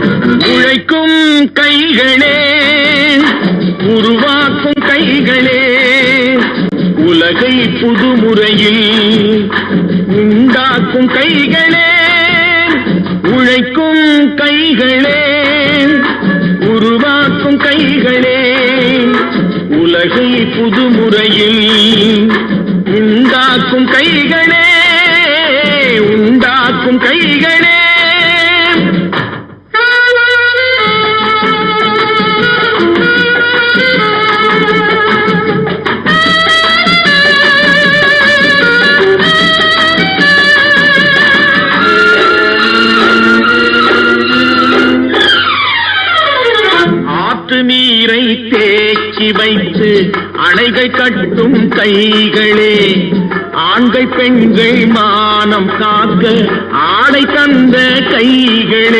உழைக்கும் கைகளே உருவாக்கும் கைகளே உலகை புதுமுறையில் உண்டாக்கும் கைகளே உழைக்கும் கைகளே உருவாக்கும் கைகளே உலகை புதுமுறையில் உண்டாக்கும் கைகளே உண்டாக்கும் கைகளே. ஆற்று நீரை தேக்கி வைத்து அணைகள் கட்டும் கைகளே. ஆண்கள் பெண்கள் மானம் காக்க ஆடை தந்த கைகளே.